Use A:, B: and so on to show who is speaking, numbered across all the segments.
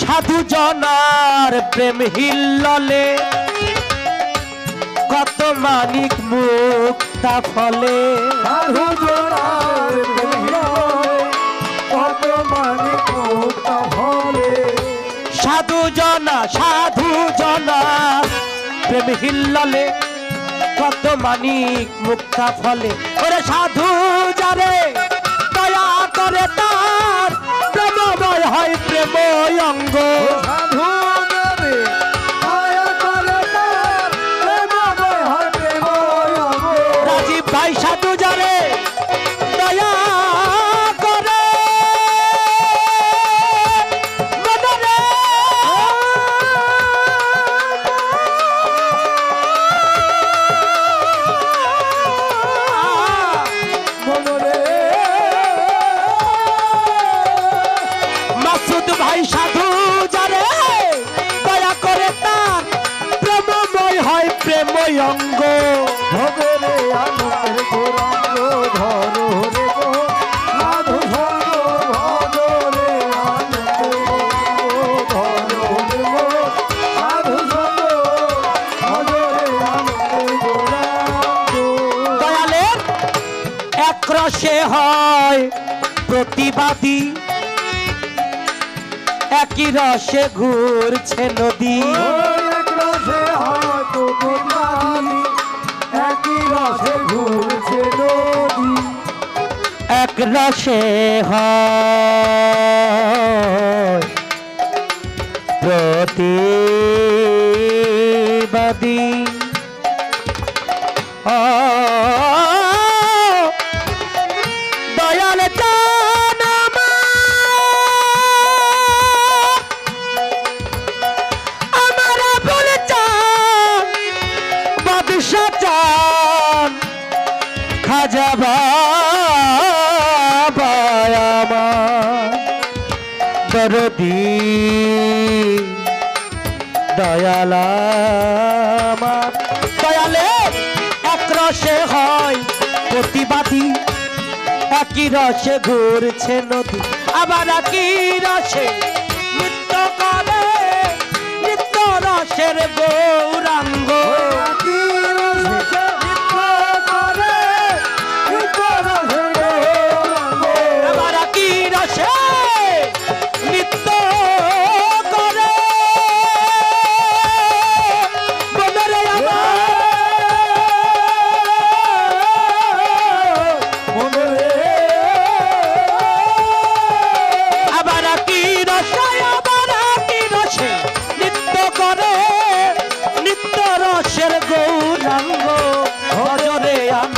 A: সাধু প্রেম হিললে কত মানিক মুক্তা ফলে।
B: প্রেম
A: সাধু জনা সাধু জনা প্রেম হিল্ললে কত মানিক মুক্তা ফলে। ওরে সাধু যারে দয়া করে তার প্রেমময় হয় প্রেম অঙ্গ।
B: সাধু হয়।
A: রাজীব ভাই সাধু এক রসে হয় প্রতিবাদী একই রসে ঘুরছে নদী।
B: এক রসে
A: হয় প্রতিবাদী জান আমার। চান বাদশা চান খাজা বাবা দরদি দয়ালা হয় প্রতিবাদী। একই রসে ঘুরছে নদী? আবার একই রসে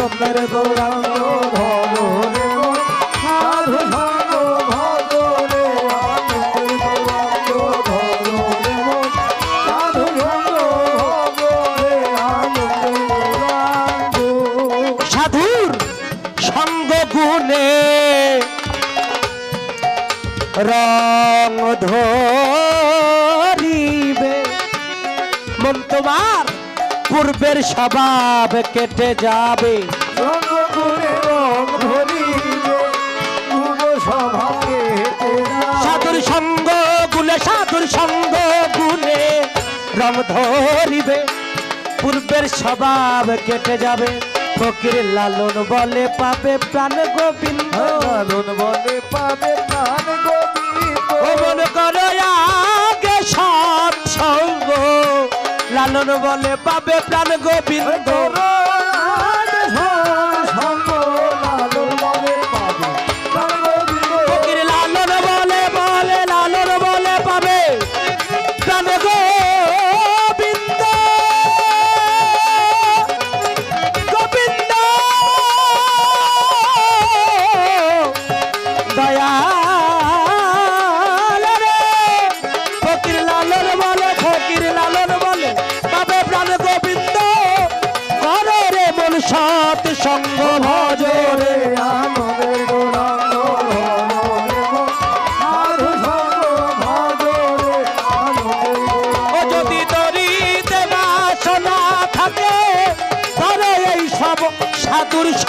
A: ভজরে গৌরাঙ্গ
B: ধরো সাধু সাধু
A: গুণে রং ধরিবে। মন পূর্বের স্বভাব কেটে যাবে। সাধুর সঙ্গ গুণে সাধুর সঙ্গ গুণে রং ধরিবে পূর্বের স্বভাব কেটে যাবে, ফকির লালন বলে পাবে প্রাণ গোবিন্দ
B: লালন বলে পাবে প্রাণ গোবিন্দ।
A: মন করো আগে সৎসঙ্গ, লালন বলে পাবে প্রাণ গোবিন্দ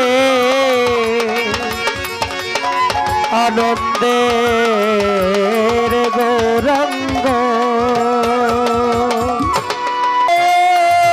A: ভজরে আনন্দের গৌরা